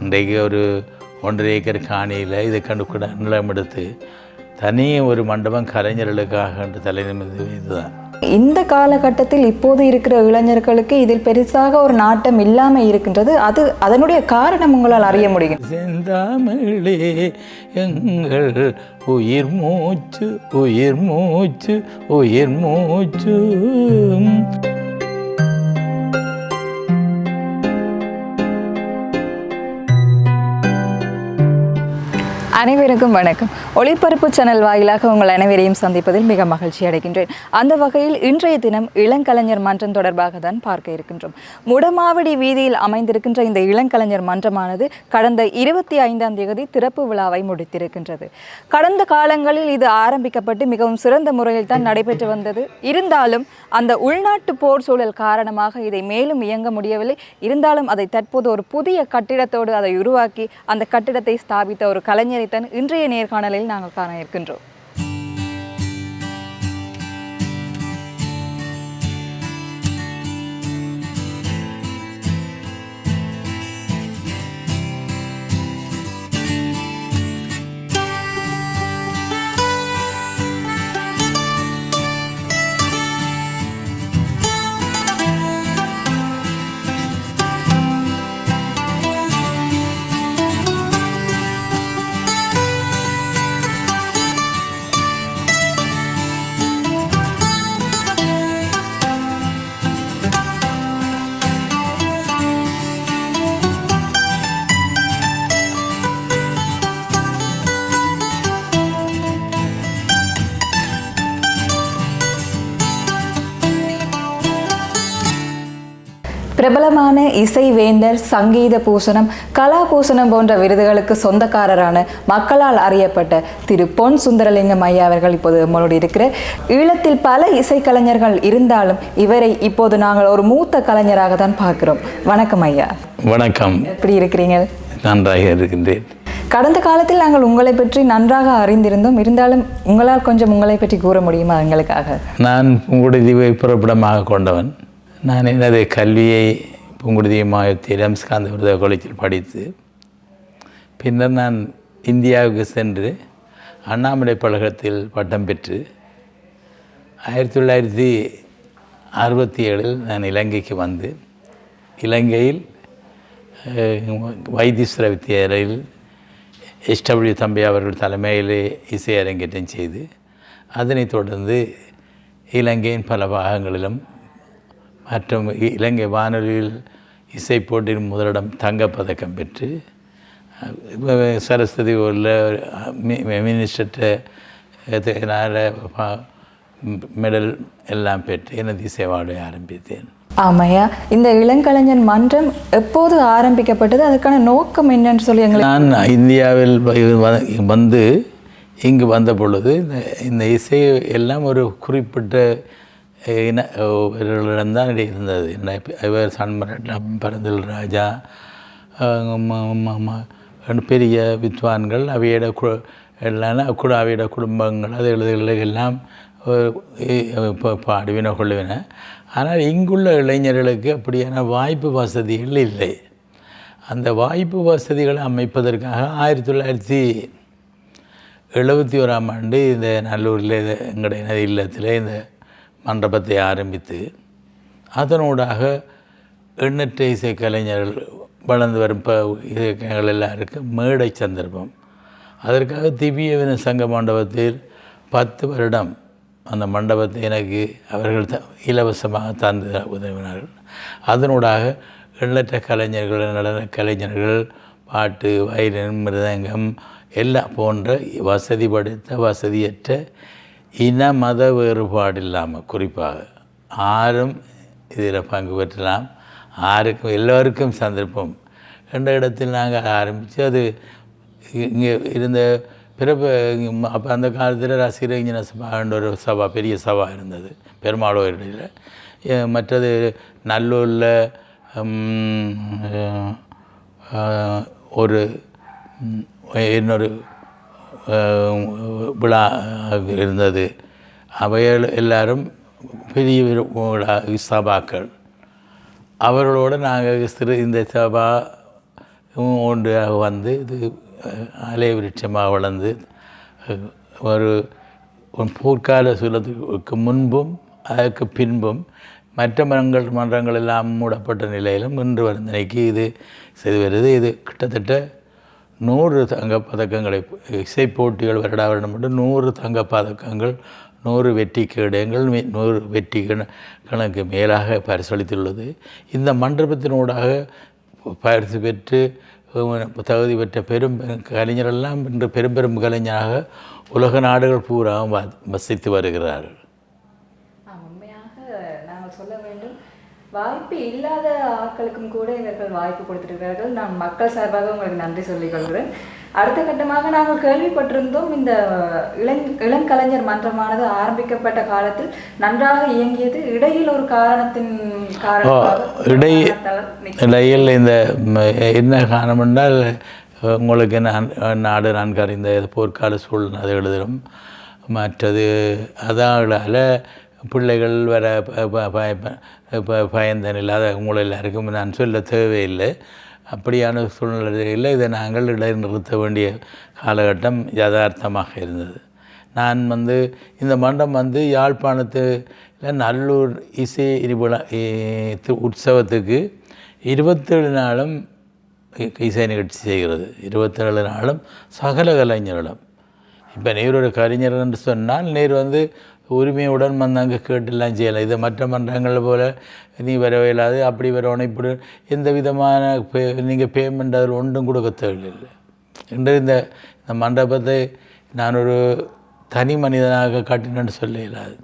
இன்றைக்கு ஒரு ஒன்றரை ஏக்கர் காணியில் இதை கண்டு கூட நிலம் எடுத்து தனியே ஒரு மண்டபம் கலைஞர்களுக்காக தலை நிமிர்ந்து இதுதான் இந்த காலகட்டத்தில் இப்போது இருக்கிற இளைஞர்களுக்கு இதில் பெருசாக ஒரு நாட்டம் இல்லாமல் இருக்கின்றது. அது அதனுடைய காரணம் உங்களால் அறிய முடியும். செந்தாமிழே எங்கள் உயிர் மூச்சு உயிர் மூச்சு உயிர் மூச்சு. அனைவருக்கும் வணக்கம். ஒளிபரப்பு சேனல் வாயிலாக உங்கள் அனைவரையும் சந்திப்பதில் மிக மகிழ்ச்சி அடைகின்றேன். அந்த வகையில் இன்றைய தினம் இளங்கலைஞர் மன்றம் தொடர்பாக தான் பார்க்க இருக்கின்றோம். முடமாவடி வீதியில் அமைந்திருக்கின்ற இந்த இளங்கலைஞர் மன்றமானது கடந்த இருபத்தி ஐந்தாம் தேதி திறப்பு விழாவை முடித்திருக்கின்றது. கடந்த காலங்களில் இது ஆரம்பிக்கப்பட்டு மிகவும் சிறந்த முறையில் தான் நடைபெற்று வந்தது. இருந்தாலும் அந்த உள்நாட்டு போர் சூழல் காரணமாக இதை மேலும் இயங்க முடியவில்லை. இருந்தாலும் அதை தற்போது ஒரு புதிய கட்டிடத்தோடு அதை உருவாக்கி அந்த கட்டிடத்தை ஸ்தாபித்த ஒரு கலைஞரை கலைஞரைத்தான் இன்றைய நேர்காணலில் நாங்கள் காண இருக்கின்றோம். பிரபலமான இசை வேந்தர் சங்கீத பூசணம் கலா பூசணம் போன்ற விருதுகளுக்கு சொந்தக்காரரான மக்களால் அறியப்பட்ட திரு பொன் சுந்தரலிங்கம் ஐயா அவர்கள் இப்போது நம்மளோடு இருக்கிற ஈழத்தில் பல இசைக்கலைஞர்கள் இருந்தாலும் இவரை இப்போது நாங்கள் ஒரு மூத்த கலைஞராக தான் பார்க்கிறோம். வணக்கம் ஐயா. வணக்கம். எப்படி இருக்கிறீங்க? நன்றாக இருக்கின்றேன். கடந்த காலத்தில் நாங்கள் உங்களை பற்றி நன்றாக அறிந்திருந்தோம். இருந்தாலும் உங்களால் கொஞ்சம் உங்களை பற்றி கூற முடியுமா எங்களுக்காக? நான் புங்குடுதீவை புறப்படமாக கொண்டவன். நான் எனது கல்வியை புங்குடுதீவு மாவட்டத்தில் எம்ஸ்காந்த விருத காலேஜில் படித்து பின்னர் நான் இந்தியாவுக்கு சென்று அண்ணாமலை பழகத்தில் பட்டம் பெற்று ஆயிரத்தி தொள்ளாயிரத்தி அறுபத்தி ஏழில் நான் இலங்கைக்கு வந்து இலங்கையில் வைத்தீஸ்வர வித்தியாலயில் எஸ்டபிள்யூ தம்பி அவர்கள் தலைமையிலே இசை அரங்கேற்றம் செய்து அதனைத் தொடர்ந்து இலங்கையின் பல பாகங்களிலும் மற்றும் இலங்கை வானொலியில் இசை போட்டியில் முதலிடம் தங்கப்பதக்கம் பெற்று சரஸ்வதி உள்ள மினிஸ்டர்கிட்ட மெடல் எல்லாம் பெற்று எனது இசை வாழ்வை ஆரம்பித்தேன். ஆமையா இந்த இளங்கலைஞர் மன்றம் எப்போது ஆரம்பிக்கப்பட்டது? அதுக்கான நோக்கம் என்னன்னு சொல்லி எங்களுக்கு நான் இந்தியாவில் வந்து இங்கு வந்த பொழுது இந்த இந்த இசை எல்லாம் ஒரு குறிப்பிட்ட இன இவர்களிடம்தான் இருந்தது என்ன இவர் சண்மரட்டம் பரந்தல் ராஜா பெரிய வித்வான்கள் அவையிட கு எல்லாம் கூட அவையோட குடும்பங்கள் அது எழுதுகளை எல்லாம் இப்போ பாடுவின கொள்ளுவின ஆனால் இங்குள்ள இளைஞர்களுக்கு அப்படியான வாய்ப்பு வசதிகள் இல்லை அந்த வாய்ப்பு வசதிகளை அமைப்பதற்காக ஆயிரத்தி தொள்ளாயிரத்தி எழுபத்தி ஓராம் ஆண்டு இந்த நல்லூரில் எங்களுடைய இல்லத்தில் இந்த மண்டபத்தை ஆரம்பித்து அதனூடாக எண்ணற்ற இசை கலைஞர்கள் வளர்ந்து வரும் இப்போ இசைக்கலைஞர்கள் எல்லாருக்கும் மேடை சந்தர்ப்பம். அதற்காக திவ்யவின சங்க மண்டபத்தில் பத்து வருடம் அந்த மண்டபத்தை எனக்கு அவர்கள் த இலவசமாக தந்து உதவினார்கள். அதனூடாக எண்ணற்ற கலைஞர்கள் நடன கலைஞர்கள் பாட்டு வயலின் மிருதங்கம் எல்லாம் போன்ற வசதி படைத்த வசதியற்ற இன மத வேறுபாடு இல்லாமல் குறிப்பாக ஆரும் இதில் பங்கு பெற்றலாம். ஆருக்கும் எல்லோருக்கும் சந்தர்ப்பம் என்ற இடத்தில் நாங்கள் ஆரம்பித்து அது இங்கே இருந்த பிறப்பு அப்போ அந்த காலத்தில் ரசிகரஞ்சன சபான்ற ஒரு சபா பெரிய சபா இருந்தது பெருமாளூரில் மற்றது நல்லூரில் ஒரு இன்னொரு விழா இருந்தது. அவைகள் எல்லாரும் பெரிய விழா சபாக்கள் அவர்களோடு நாங்கள் சிறு இந்த சபா ஒன்றாக வந்து இது அலை விருட்சமாக வளர்ந்து ஒரு போர்க்கால சூழலுக்கு முன்பும் அதற்கு பின்பும் மற்ற மரங்கள் மன்றங்கள் எல்லாம் மூடப்பட்ட நிலையிலும் இன்று வரும் நிலைக்கு இது செய்து வருது. இது கிட்டத்தட்ட நூறு தங்கப் பதக்கங்களை இசை போட்டிகள் வருடா வருடம் என்று நூறு தங்கப் பதக்கங்கள் நூறு வெற்றி கேடயங்கள் நூறு வெற்றி கண- கணக்கு மேலாக பரிசளித்துள்ளது. இந்த மண்டபத்தினூடாக பரிசு பெற்று தகுதி பெற்ற பெரும் பெரும் கலைஞரெல்லாம் இன்று பெரும் பெரும் கலைஞராக உலக நாடுகள் பூராவும் வ- வசித்து வருகிறார்கள் ஆம், உண்மையாக நாங்கள் சொல்ல வேண்டும் வாய்ப்பு இல்லாத ஆட்களுக்கும் கூட இவர்கள் வாய்ப்பு கொடுத்திருக்கிறார்கள். நான் மக்கள் சார்பாக உங்களுக்கு நன்றி சொல்லிக் கொள்கிறேன். அடுத்த கட்டமாக நாங்கள் கேள்விப்பட்டிருந்தோம் இந்த இளங் இளங்கலைஞர் மன்றமானது ஆரம்பிக்கப்பட்ட காலத்தில் நன்றாக இயங்கியது. இடையில் ஒரு காரணத்தின் நிக்க- இடையில் இந்த என்ன காரணம் என்றால் உங்களுக்கு நான் நாடு நன்கு அறிந்த போர்க்கால சூழ்நிலை அது எழுதுகிறோம். மற்றது அதால் பிள்ளைகள் வர இப்போ பயந்தன் இல்லாத உங்களை எல்லாருக்கும் நான் சொல்ல தேவையில்லை. அப்படியான சூழ்நிலையில் இதை நாங்கள் இடைநிறுத்த வேண்டிய காலகட்டம் யதார்த்தமாக இருந்தது. நான் வந்து இந்த மண்டம் வந்து யாழ்ப்பாணத்தில் நல்லூர் இசை விழா உற்சவத்துக்கு இருபத்தேழு நாளும் இசை நிகழ்ச்சி செய்கிறது. இருபத்தேழு நாளும் சகல கலைஞர்களும். இப்போ நீர் ஒரு கலைஞர் என்று சொன்னால் நீர் வந்து உரிமையுடன் வந்தாங்க அங்கே கேட்டெல்லாம் செய்யலாம் இது மற்ற மன்றங்கள் போல் நீ வரவே இல்லாது அப்படி வரணும் இப்படி எந்த விதமான பே நீங்கள் பேமெண்ட் அதில் ஒன்றும் கொடுக்க தேவையில்லை. என்று இந்த இந்த மண்டபத்தை நான் ஒரு தனி மனிதனாக காட்டினேன்னு சொல்ல இயலாது.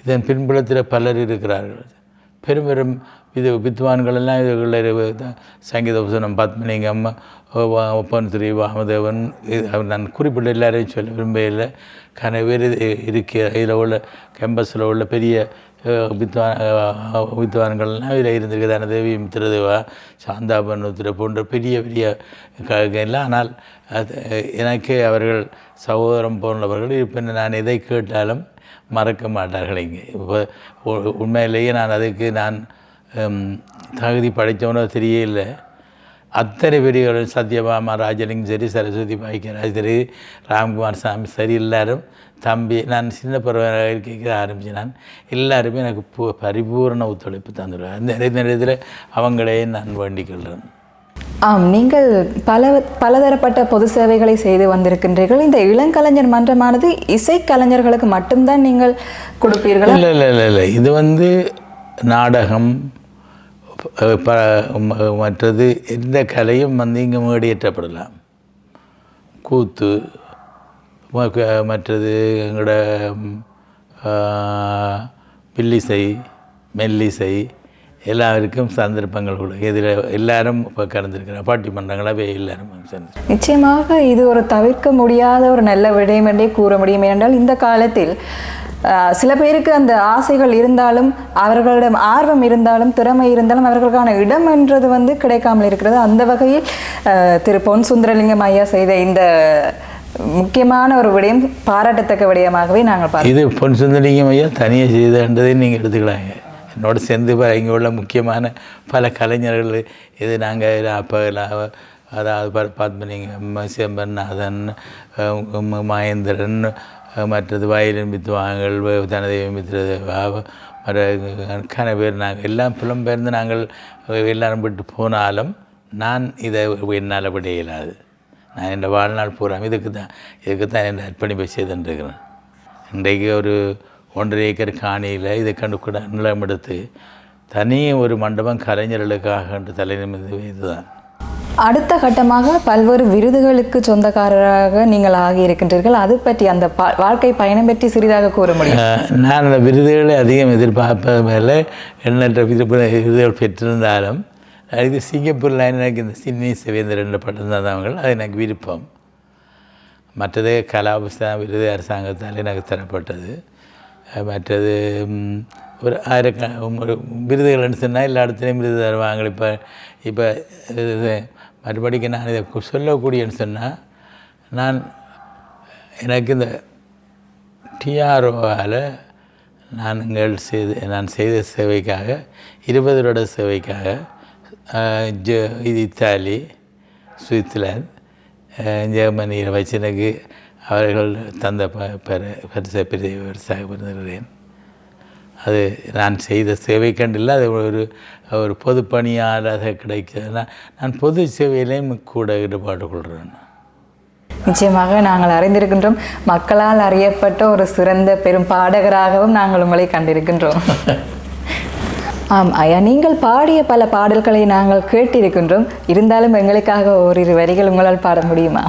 இதன் பின்புலத்தில் பலர் இருக்கிறார்கள். பெரும் பெரும் இது வித்வான்கள் எல்லாம் இதுகளில் சங்கீத உபசனம் பத்மலிங்கம் ஒப்பன் ஸ்ரீ வாமதேவன் இது நான் குறிப்பிட்ட எல்லாரையும் சொல்ல விரும்பவில்லை கன பேர் இருக்கிற இதில் உள்ள கேம்பஸில் உள்ள பெரிய அஹ், வித்வான் வித்வான்கள்லாம் இதில் இருந்திருக்கு தனதேவி மித்திரதேவா சாந்தாபனுத்திர போன்ற பெரிய பெரிய க எல்லாம் ஆனால் அது எனக்கு அவர்கள் சகோதரம் போன்றவர்கள் இருப்பின் நான் எதை கேட்டாலும் மறக்க மாட்டார்கள் இங்கே. இப்போ உண்மையிலேயே நான் அதுக்கு நான் தகுதி படைத்தவனோ தெரியல அத்தனை பெரியவர்கள் சத்யபாமா ராஜலிங்கம் சரி சரஸ்வதி பாய்க்கராஜ் சரி ராம்குமார் சாமி சரி எல்லாரும் தம்பி நான் சின்ன பருவ இருக்க ஆரம்பிச்சு நான் எல்லாருமே எனக்கு பூ- பரிபூரண ஒத்துழைப்பு தந்துடுவேன் அந்த நிறைய நேரத்தில் அவங்களையும் நான் வேண்டிக் கொள்கிறேன் ஆம் நீங்கள் பல பலதரப்பட்ட பொது சேவைகளை செய்து வந்திருக்கின்றீர்கள். இந்த இளங்கலைஞர் மன்றமானது இசைக்கலைஞர்களுக்கு மட்டும்தான் நீங்கள் கொடுப்பீர்களா? இல்லை இல்லை இல்லை இல்லை. இது வந்து நாடகம் மற்றது எந்த கலையும் வந்து இங்கே மேடியேற்றப்படலாம். கூத்து மற்றது எங்களோட பில்லிசை மெல்லிசை எல்லாருக்கும் சந்தர்ப்பங்கள் கூட. இதில் எல்லாரும் இப்போ கலந்துருக்கிறாங்க பாட்டிமன்றங்களாகவே எல்லாரும். சேர்ந்து நிச்சயமாக இது ஒரு தவிர்க்க முடியாத ஒரு நல்ல விடயம் என்றே கூற முடியும். ஏனென்றால் இந்த காலத்தில் சில பேருக்கு அந்த ஆசைகள் இருந்தாலும் அவர்களிடம் ஆர்வம் இருந்தாலும் திறமை இருந்தாலும் அவர்களுக்கான இடம் என்றது வந்து கிடைக்காமல் இருக்கிறது. அந்த வகையில் திரு பொன் சுந்தரலிங்கம் ஐயா செய்த இந்த முக்கியமான ஒரு விடயம் பாராட்டத்தக்க விடயமாகவே நாங்கள் பார்க்கிறோம். இது பொன் சுந்தரிங்கம் ஐயா தனியாக செய்தன்றதை நீங்கள் எடுத்துக்கலாங்க. என்னோட சேர்ந்து இங்கே உள்ள முக்கியமான பல கலைஞர்கள் இது நாங்கள் அப்போ அதாவது ப- பத்மலிங்கம் மகேந்திரன் மற்றது வயலின் வித்வாங்கள் தனதேவி மித்ரதேவா மற்ற கன பேர் நாங்கள் எல்லாம் புலம்பெயர்ந்து நாங்கள் எல்லாரும் விட்டு போனாலும் நான் இதை என்னால் விட இயலாது நான் என் வாழ்நாள் பூரா இதுக்கு தான் இதுக்கு தான் என் அர்ப்பணிப்பை செய்துருக்கிறேன் இன்றைக்கு ஒரு ஒன்றரை ஏக்கர் காணியில் இதை கண்டு கூட நிலம் எடுத்து தனி ஒரு மண்டபம் கலைஞர்களுக்காக என்று தலை நிமிர்ந்து இதுதான் அடுத்த கட்டமாக பல்வேறு விருதுகளுக்கு சொந்தக்காரராக நீங்கள் ஆகியிருக்கின்றீர்கள். அது பற்றி அந்த வாழ்க்கை பயணம் பற்றி சிறிதாக கூற முடியும். நான் அந்த விருதுகளை அதிகம் எதிர்பார்ப்பது மேலே எண்ணற்ற விருது விருதுகள் பெற்றிருந்தாலும் இது சிங்கப்பூரில் எனக்கு இந்த சின்னி சிவேந்தர் என்ற பட்டம் தந்தவங்கள் அது எனக்கு விருப்பம். மற்றது கலாபுஸ்தான் விருது அரசாங்கத்தால் எனக்கு தரப்பட்டது. மற்றது ஒரு ஆயிரக்க ஒரு விருதுகள்னு சொன்னால் எல்லா இடத்துலையும் விருது தருவாங்க. இப்போ இப்போ இது மறுபடிக்கு நான் இதை சொல்லக்கூடியன்னு சொன்னால் நான் எனக்கு இந்த டிஆர்ஓவால் நாங்கள் செய்து நான் செய்த சேவைக்காக இருபது வருட சேவைக்காக ஜோ இது இத்தாலி சுவிட்சர்லாந்து ஜெர்மனியில் வச்சு எனக்கு அவர்கள் தந்த ப பெரு பெருசை பெரிய பெருசாக பெறுகிறேன் அது நான் செய்த சேவை கண்டில்லை அது ஒரு ஒரு பொது பணியாளராக கிடைக்கிறதுனா நான் பொது சேவையிலையும் கூட ஈடுபாடு கொள்கிறேன் நிச்சயமாக நாங்கள் அறிந்திருக்கின்றோம். மக்களால் அறியப்பட்ட ஒரு சிறந்த பெரும் பாடகராகவும் நாங்கள் உங்களை கண்டிருக்கின்றோம். ஆம் ஐயா நீங்கள் பாடிய பல பாடல்களை நாங்கள் கேட்டிருக்கின்றோம். இருந்தாலும் எங்களுக்காக ஓரிரு வரிகள் உங்களால் பாட முடியுமா?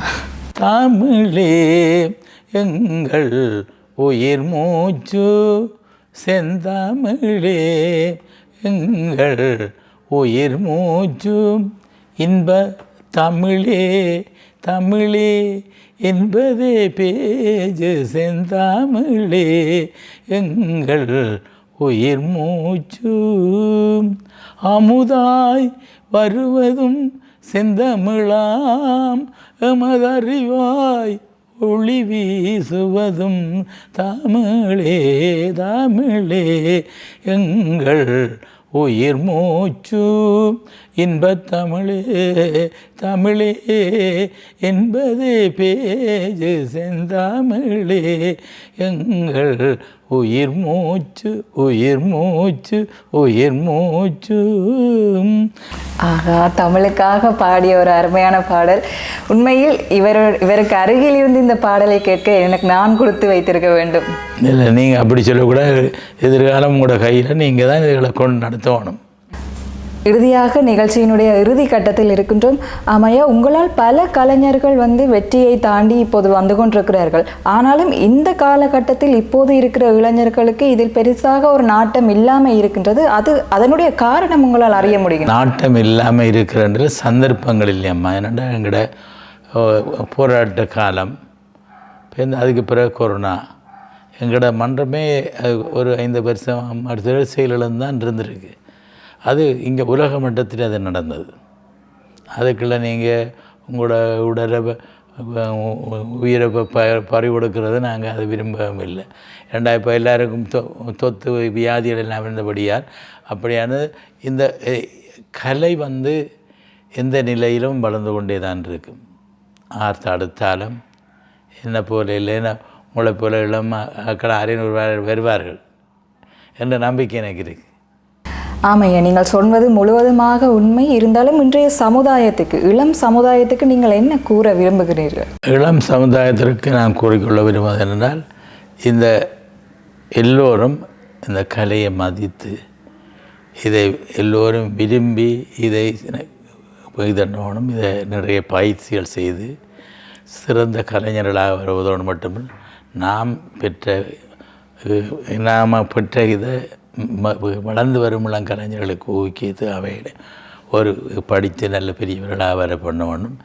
தமிழே எங்கள் உயிர் மூச்சு. செந்தமிழே எங்கள் உயிர் மூச்சு. இன்ப தமிழே தமிழே என்பதே பேஜு. செந்தமிழே எங்கள் உயிர் மூச்சு. அமுதாய் வருவதும் செந்தமிழாம் எமதறிவாய் ஒளி வீசுவதும் தமிழே தமிழே எங்கள் உயிர் மூச்சு. இன்பத் தமிழே தமிழே என்பதே பேஜு செந்தமிழே எங்கள் உயிர் மூச்சு உயிர் மூச்சு உயிர் மூச்சு. ஆகா தமிழுக்காக பாடிய ஒரு அருமையான பாடல். உண்மையில் இவர் இவருக்கு அருகில் இருந்து இந்த பாடலை கேட்க எனக்கு நான் கொடுத்து வைத்திருக்க வேண்டும். இல்லை நீங்கள் அப்படி சொல்லக்கூடாது. எதிர்காலம் உங்களோட கையில் நீங்கள் தான் இதுகளை கொண்டு நடத்தணும். இறுதியாக நிகழ்ச்சியினுடைய இறுதி கட்டத்தில் இருக்கின்றோம். ஆமையா உங்களால் பல கலைஞர்கள் வந்து வெற்றியை தாண்டி இப்போது வந்து கொண்டிருக்கிறார்கள். ஆனாலும் இந்த காலகட்டத்தில் இப்போது இருக்கிற இளைஞர்களுக்கு இதில் பெருசாக ஒரு நாட்டம் இல்லாமல் இருக்கின்றது. அது அதனுடைய காரணம் உங்களால் அறிய முடியும்? நாட்டம் இல்லாமல் இருக்கிறன்ற சந்தர்ப்பங்கள் இல்லையம்மா என்னடா எங்கட போராட்ட காலம் அதுக்கு பிறகு கொரோனா. எங்களோட மன்றமே ஒரு ஐந்து வருஷம் அடுத்த செயலிழந்து தான் இருந்திருக்கு. அது இங்கே உலக மட்டத்தில் அது நடந்தது. அதுக்குள்ள நீங்கள் உங்களோட உடலை உயிரை ப- பறி கொடுக்கறது நாங்கள் அதை விரும்பவும் இல்லை. ஏண்டா இப்போ எல்லாருக்கும் தொ தொத்து வியாதிகள் எல்லாம் இருந்தபடியால் அப்படியான இந்த கலை வந்து எந்த நிலையிலும் வளர்ந்து கொண்டே தான் இருக்கும். ஆர்த்த அடுத்தாலும் என்ன போல இல்லைன்னா உங்களை போல இளம் மக்கள் அறிஞர் வருவார்கள் என்ற நம்பிக்கை எனக்கு இருக்குது ஆமையா நீங்கள் சொல்வது முழுவதுமாக உண்மை. இருந்தாலும் இன்றைய சமுதாயத்துக்கு இளம் சமுதாயத்துக்கு நீங்கள் என்ன கூற விரும்புகிறீர்கள்? இளம் சமுதாயத்திற்கு நான் கூறிக்கொள்ள விரும்புவது என்றால் இந்த எல்லோரும் இந்த கலையை மதித்து இதை எல்லோரும் விரும்பி இதை இதனோடும் இதை நிறைய பயிற்சிகள் செய்து சிறந்த கலைஞர்களாக வருவதோடு மட்டுமில்லை நாம் பெற்ற நாம் பெற்ற இதை வளர்ந்து வரும் இளம் கலைஞர்களுக்கு ஊக்கியது அவையிட ஒரு படித்து நல்ல பெரியவர்களாக வர பண்ணணும்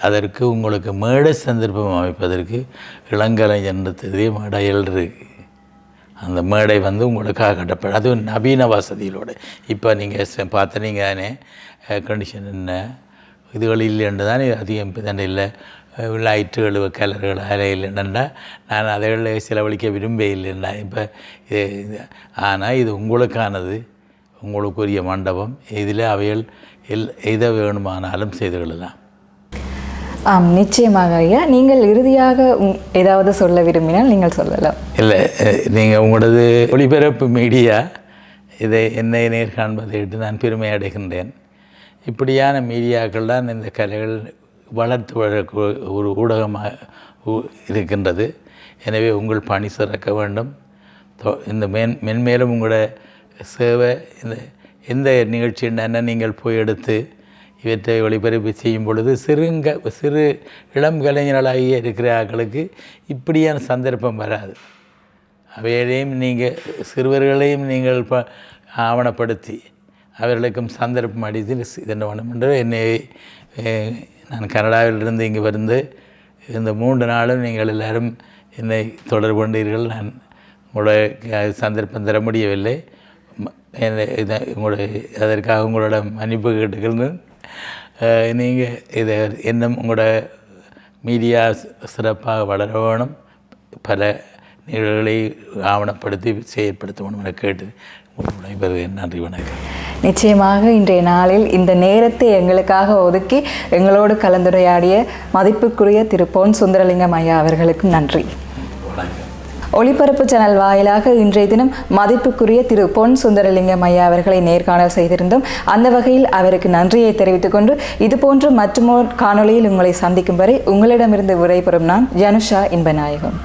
அதற்கு உங்களுக்கு மேடை சந்தர்ப்பம் அமைப்பதற்கு இளங்கலைஞன்றதே மேடைகள் இருக்குது அந்த மேடை வந்து உங்களுக்காக கட்டப்படும் அதுவும் நவீன வசதிகளோடு இப்போ நீங்கள் பார்த்தனீங்க தானே கண்டிஷன் என்ன இதுகள் இல்லைன்னு அதிகம் தானே இல்லை. இல்லைன்னா நான் அதைகளை செலவழிக்க விரும்ப இல்லைன்னா இப்போ இது ஆனால் இது உங்களுக்கானது. உங்களுக்குரிய மண்டபம். இதில் அவைகள் எல் எதை வேணுமானாலும் செய்து கொள்ளலாம். ஆம் நிச்சயமாக ஐயா. நீங்கள் இறுதியாக ஏதாவது சொல்ல விரும்பினால் நீங்கள் சொல்லலாம். இல்லை நீங்கள் உங்களது ஒளிபரப்பு மீடியா இதை என்னை நேர்காண்பதை இட்டு நான் பெருமை அடைகின்றேன். இப்படியான மீடியாக்கள் தான் இந்த கலைகள் வளர்த்து வழக்கு ஒரு ஊடகமாக இருக்கின்றது. எனவே உங்கள் பணி சிறக்க வேண்டும். இந்த மென் மென்மேலும் உங்களோட சேவை இந்த எந்த நிகழ்ச்சி என்ன நீங்கள் போய் எடுத்து இவற்றை ஒளிபரப்பு செய்யும் பொழுது சிறுங்க சிறு இளம் கலைஞர்களாகிய இருக்கிற ஆக்களுக்கு இப்படியான சந்தர்ப்பம் வராது. அவைகளையும் நீங்கள் சிறுவர்களையும் நீங்கள் ப ஆவணப்படுத்தி அவர்களுக்கும் சந்தர்ப்பம் அடித்து இதென்ன வேணும் என்று என்னை நான் கனடாவிலிருந்து இங்கு வந்து இந்த மூன்று நாளும் நீங்கள் எல்லாரும் என்னை தொடர்பு கொண்டீர்கள். நான் உங்களோட சந்தர்ப்பம் தர முடியவில்லை. ம- என்னை இதை அதற்காக உங்களோட மன்னிப்பு கேட்டுக்கொண்டு நீங்கள் இதை இன்னும் உங்களோட மீடியா சிறப்பாக வளர வேணும். பல நிகழ்வுகளை ஆவணப்படுத்தி செயற்படுத்த வேணும் என கேட்டு உங்களுடைய நன்றி வணக்கம். நிச்சயமாக இன்றைய நாளில் இந்த நேரத்தை எங்களுக்காக ஒதுக்கி எங்களோடு கலந்துரையாடிய மதிப்புக்குரிய திரு பொன் சுந்தரலிங்கம் ஐயா அவர்களுக்கும் நன்றி. ஒளிபரப்பு சேனல் வாயிலாக இன்றைய தினம் மதிப்புக்குரிய திரு பொன் சுந்தரலிங்கம் ஐயா அவர்களை நேர்காணல் செய்திருந்தோம். அந்த வகையில் அவருக்கு நன்றியை தெரிவித்துக் கொண்டு இதுபோன்ற மற்றுமோர் காணொளியில் உங்களை சந்திக்கும் வரை உங்களிடமிருந்து விடைபெறும் நான் ஜனுஷா இன்பநாயகம்.